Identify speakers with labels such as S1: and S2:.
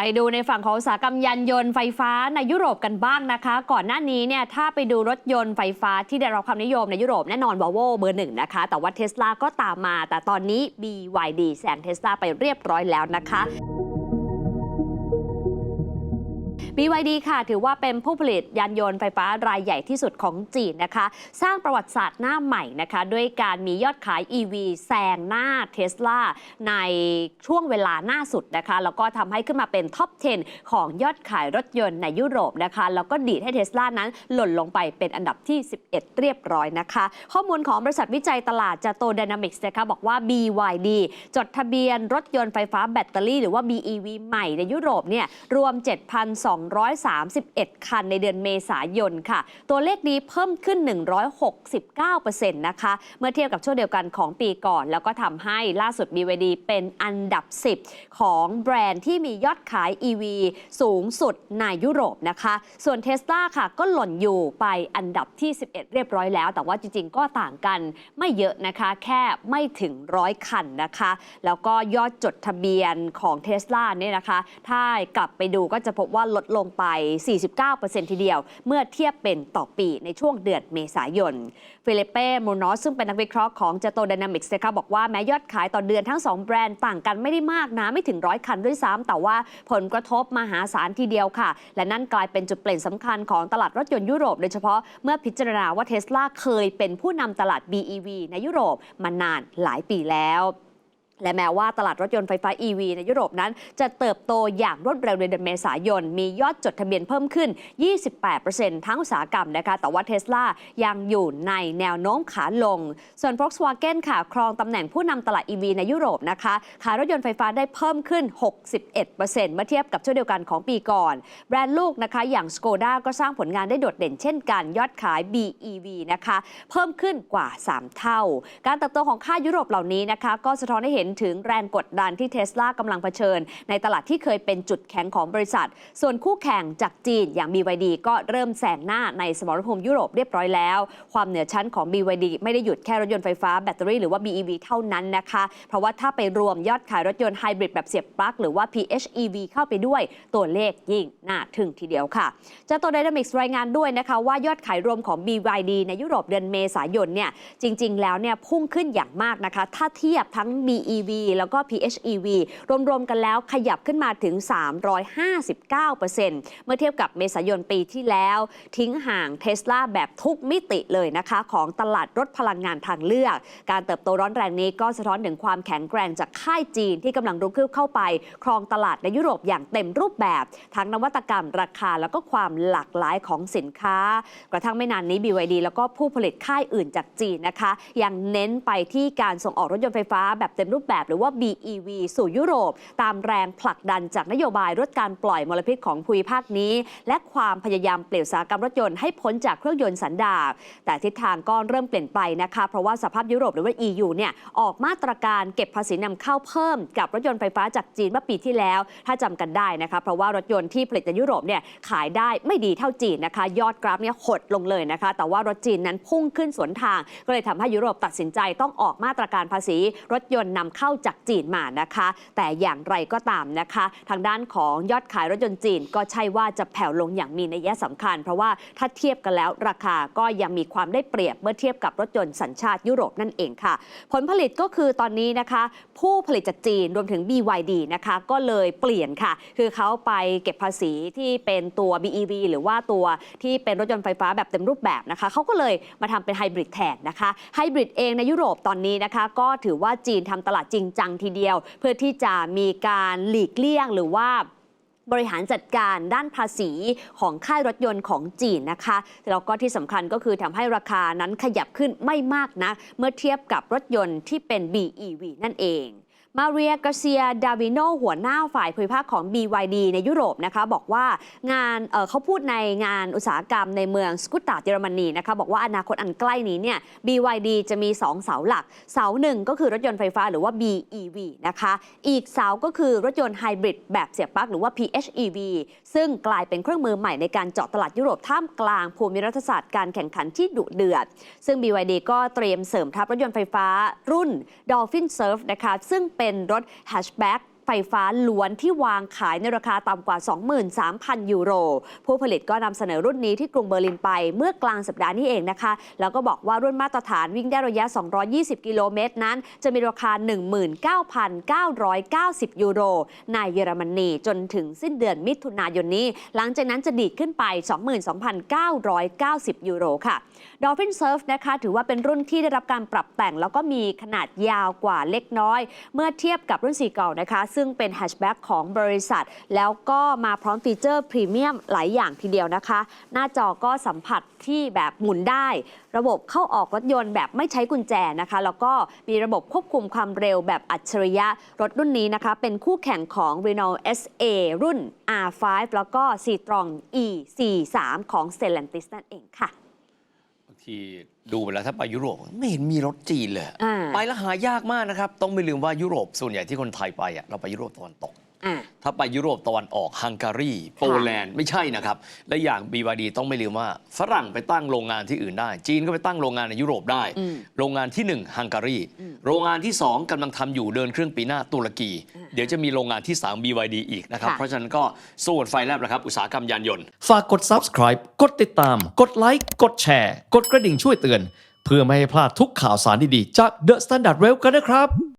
S1: ไปดูในฝั่งของอุตสาหกรรมยานยนต์ไฟฟ้าในยุโรปกันบ้างนะคะ ก่อนหน้านี้เนี่ยถ้าไปดูรถยนต์ไฟฟ้าที่ได้รับความนิยมในยุโรปแน่นอนวอลโวเบอร์หนึ่งนะคะ แต่ว่าเทสลาก็ตามมา แต่ตอนนี้ BYD แซงเทสลาไปเรียบร้อยแล้วนะคะ BYD ค่ะถือว่าเป็นผู้ผลิตยานยนต์ไฟฟ้ารายใหญ่ที่สุดของจีนนะคะ สร้างประวัติศาสตร์หน้าใหม่นะคะ ด้วยการมียอดขาย EV แซงหน้าเทสลาในช่วงเวลาหน้าสุดนะคะ แล้วก็ทำให้ขึ้นมาเป็นท็อป 10 ของยอดขายรถยนต์ในยุโรปนะคะ แล้วก็ดีดให้เทสลานั้นหล่นลงไปเป็นอันดับที่ 11 เรียบร้อยนะคะ ข้อมูลของบริษัทวิจัยตลาดจ a โต Dynamics นะคะบอกว่า BYD จดทะเบียนรถยนต์ไฟฟ้าแบตเตอรี่ หรือว่า BEV ใหม่ในยุโรปเนี่ยรวม7,231 คันในเดือนเมษายนค่ะ ตัวเลขนี้เพิ่มขึ้น 169%นะคะ เมื่อเทียบกับช่วงเดียวกันของปีก่อน แล้วก็ทำให้ล่าสุด BYD เป็นอันดับ 10 ของแบรนด์ที่มียอดขาย EV สูงสุดในยุโรปนะคะ ส่วน Tesla ค่ะ ก็หล่นอยู่ไปอันดับที่ 11 เรียบร้อยแล้ว แต่ว่าจริง ๆ ก็ต่างกันไม่เยอะนะคะ แค่ไม่ถึงร้อยคันนะคะ แล้วก็ยอดจดทะเบียนของ Tesla เนี่ยนะคะ ถ้ากลับไปดูก็จะพบว่าลดลงไป 49%ทีเดียว เมื่อเทียบเป็นต่อปีในช่วงเดือนเมษายน ฟิลิปเป้มูนอสซึ่งเป็นนักวิเคราะห์ของ j a t o Dynamics นะคะบอกว่าแม้ยอดขายต่อเดือนทั้ง 2 แบรนด์ต่างกันไม่ได้มากนะ ไม่ถึงร้อยคันด้วยซ้ำแต่ว่าผลกระทบมหาศาลทีเดียวค่ะ และนั่นกลายเป็นจุดเปลี่ยนสำคัญของตลาดรถยนต์ยุโรปโดยเฉพาะเมื่อพิจารณาว่าเทสลาเคยเป็นผู้นำตลาด BEV ในยุโรปมานานหลายปีแล้ว และแม้ว่าตลาดรถยนต์ไฟฟ้า EV ในยุโรปนั้น จะเติบโตอย่างรวดเร็วในเดือนเมษายน มียอดจดทะเบียนเพิ่มขึ้น 28%ทั้งอุตสาหกรรมนะคะ แต่ว่าเทสลายังอยู่ในแนวโน้มขาลง ส่วน Volkswagen ค่ะ ครองตำแหน่งผู้นำตลาด EV ในยุโรปนะคะ ขายรถยนต์ไฟฟ้าได้เพิ่มขึ้น 61%เมื่อเทียบกับช่วงเดียวกันของปีก่อน แบรนด์ลูกนะคะอย่าง Skoda ก็สร้างผลงานได้โดดเด่นเช่นกัน ยอดขาย BEV นะคะ เพิ่มขึ้นกว่า 3 เท่า การเติบโตของค่ายยุโรปเหล่านี้นะคะ ก็สะท้อนให้เห็นถึงแรงกดดันที่เทสลากำลังเผชิญ ในตลาดที่เคยเป็นจุดแข็งของบริษัท ส่วนคู่แข่งจากจีนอย่าง BYD ก็เริ่มแซงหน้าในสมรภูมิยุโรปเรียบร้อยแล้ว ความเหนือชั้นของ BYD ไม่ได้หยุดแค่รถยนต์ไฟฟ้าแบตเตอรี่หรือว่า BEV เท่านั้นนะคะ เพราะว่าถ้าไปรวมยอดขายรถยนต์ไฮบริดแบบเสียบปลั๊กหรือว่า PHEV เข้าไปด้วยตัวเลขยิ่งน่าทึ่งทีเดียวค่ะจ้าตัว Dynamics รายงานด้วยนะคะว่ายอดขายรวมของ BYD ในยุโรปเดือนเมษายนเนี่ยจริง ๆ แล้วเนี่ยพุ่งขึ้นอย่างมากนะคะ ถ้าเทียบทั้ง BEV แล้วก็ PHEV รวมๆกันแล้วขยับขึ้นมาถึง 359%เมื่อเทียบกับเมษายนปีที่แล้ว ทิ้งห่างเทสลาแบบทุกมิติเลยนะคะของตลาดรถพลังงานทางเลือก การเติบโตร้อนแรงนี้ก็สะท้อนถึงความแข็งแกร่งจากค่ายจีนที่กำลังรุกคืบเข้าไป ครองตลาดในยุโรปอย่างเต็มรูปแบบ ทั้งนวัตกรรมราคาแล้วก็ความหลากหลายของสินค้า กระทั่งไม่นานนี้ BYD แล้วก็ผู้ผลิตค่ายอื่นจากจีนนะคะ ยังเน้นไปที่การส่งออกรถยนต์ไฟฟ้าแบบเต็มรูปแบบหรือว่า BEV สู่ยุโรป ตามแรงผลักดันจากนโยบายลดการปล่อยมลพิษของภูมิภาคนี้ และความพยายามเปลี่ยนสาหกรรมรถยนต์ให้พ้นจากเครื่องยนต์สันดาปแต่ทิศทางก็เริ่มเปลี่ยนไปนะคะเพราะว่าสภาพยุโรปหรือว่า EU เนี่ยออกมาตรการเก็บภาษีนำเข้าเพิ่ม กับรถยนต์ไฟฟ้าจากจีนเมื่อปีที่แล้ว ถ้าจำกันได้นะคะเพราะว่ารถยนต์ที่ผลิตในยุโรปเนี่ยขายได้ไม่ดีเท่าจีนนะคะ ยอดกราฟเนี่ยหดลงเลยนะคะ แต่ว่ารถจีนนั้นพุ่งขึ้นสวนทาง ก็เลยทำให้ยุโรปตัดสินใจต้องออกมาตรการภาษีรถยนต์นำเข้าจากจีนมานะคะ แต่อย่างไรก็ตามนะคะ ทางด้านของยอดขายรถยนต์จีน ก็ใช่ว่าจะแผ่วลงอย่างมีนัยสำคัญ เพราะว่าถ้าเทียบกันแล้วราคาก็ยังมีความได้เปรียบเมื่อเทียบกับรถยนต์สัญชาติยุโรปนั่นเองค่ะ ผลผลิตก็คือตอนนี้นะคะ ผู้ผลิตจากจีนรวมถึง BYD นะคะ ก็เลยเปลี่ยนค่ะ คือเขาไปเก็บภาษีที่เป็นตัว BEV หรือว่าตัวที่เป็นรถยนต์ไฟฟ้าแบบเต็มรูปแบบนะคะเขาก็เลยมาทำเป็นไฮบริดแทนนะคะไฮบริดเองในยุโรปตอนนี้นะคะ ก็ถือว่าจีนทำตลาดจริงจังทีเดียว เพื่อที่จะมีการหลีกเลี่ยงหรือว่าบริหารจัดการด้านภาษีของค่ายรถยนต์ของจีนนะคะ แล้วก็ที่สำคัญก็คือทำให้ราคานั้นขยับขึ้นไม่มากนะ เมื่อเทียบกับรถยนต์ที่เป็น BEV นั่นเอง มาเรียกาเซียดาวิโนหัวหน้าฝ่ายภูมิภาคของ BYD ในยุโรปนะคะบอกว่างานเเขาพูดในงานอุตสาหกรรมในเมืองสกุตตาเยอรมนีนะคะบอกว่าอนาคตอันใกล้นี้เนี่ย BYD จะมี 2 เสาหลัก เสาหนึ่งก็คือรถยนต์ไฟฟ้าหรือว่า BEV นะคะอีกเสาก็คือรถยนต์ไฮบริดแบบเสียบปลั๊กหรือว่า PHEV ซึ่งกลายเป็นเครื่องมือใหม่ในการเจาะตลาดยุโรปท่ามกลางภูมิรัฐศาสตร์การแข่งขันที่ดุเดือด ซึ่ง BYD ก็เตรียมเสริมทัพรถยนต์ไฟฟ้ารุ่น Dolphin Surf นะคะซึ่งเป็นรถแฮชแบ็ก ไฟฟ้าล้วนที่วางขายในราคาต่ำกว่า 23,000 ยูโร ผู้ผลิตก็นำเสนอรุ่นนี้ที่กรุงเบอร์ลินไปเมื่อกลางสัปดาห์นี้เองนะคะ แล้วก็บอกว่ารุ่นมาตรฐานวิ่งได้ระยะ 220 กิโลเมตรนั้น จะมีราคา 19,990 ยูโร ในเยอรมนีจนถึงสิ้นเดือนมิถุนายนนี้ หลังจากนั้นจะดีดขึ้นไป 22,990 ยูโรค่ะ Dolphin Surf นะคะถือว่าเป็นรุ่นที่ได้รับการปรับแต่ง แล้วก็มีขนาดยาวกว่าเล็กน้อย เมื่อเทียบกับรุ่นสีเก่านะคะซึ่งเป็นแฮชแบ็กของบริษัท แล้วก็มาพร้อมฟีเจอร์พรีเมียมหลายอย่างทีเดียวนะคะ หน้าจอก็สัมผัสที่แบบหมุนได้ ระบบเข้าออกรถยนต์แบบไม่ใช้กุญแจนะคะ แล้วก็มีระบบควบคุมความเร็วแบบอัจฉริยะ รถรุ่นนี้นะคะ เป็นคู่แข่งของ Renault SA รุ่น R5 แล้วก็ Citroen E43 ของ Stellantis นั่นเองค่ะ
S2: ทีดูไปแล้วถ้าไปยุโรปไม่เห็นมีรถจีนเลย
S1: อ่า
S2: ไปแล้วหายากมากนะครับ ต้องไม่ลืมว่ายุโรปส่วนใหญ่ที่คนไทยไปอะเราไปยุโรปตะวันตก
S1: อ่า
S2: ถ้าไปยุโรปตะวันออกฮังการีโปแลนด์ไม่ใช่นะครับ และอย่าง BYD ต้องไม่ลืมว่าฝรั่งไปตั้งโรงงานที่อื่นได้ จีนก็ไปตั้งโรงงานในยุโรปได้
S1: อืม
S2: โรงงานที่ 1ฮังการี
S1: อืม
S2: โรงงานที่ 2กำลังทำอยู่เดินเครื่องปีหน้าตุรกี
S1: อ่า
S2: เดี๋ยวจะมีโรงงานที่ 3 BYD อีกนะครับ
S1: ค่ะ
S2: เพราะฉะนั้นก็สู้กันไฟแลบแล้วครับ อุตสาหกรรมยานยนต์
S3: ฝากกด subscribe กดติดตาม กดไลค์กดแชร์กดกระดิ่งช่วยเตือน เพื่อไม่ให้พลาดทุกข่าวสารดีๆจาก The Standard Well กันนะครับ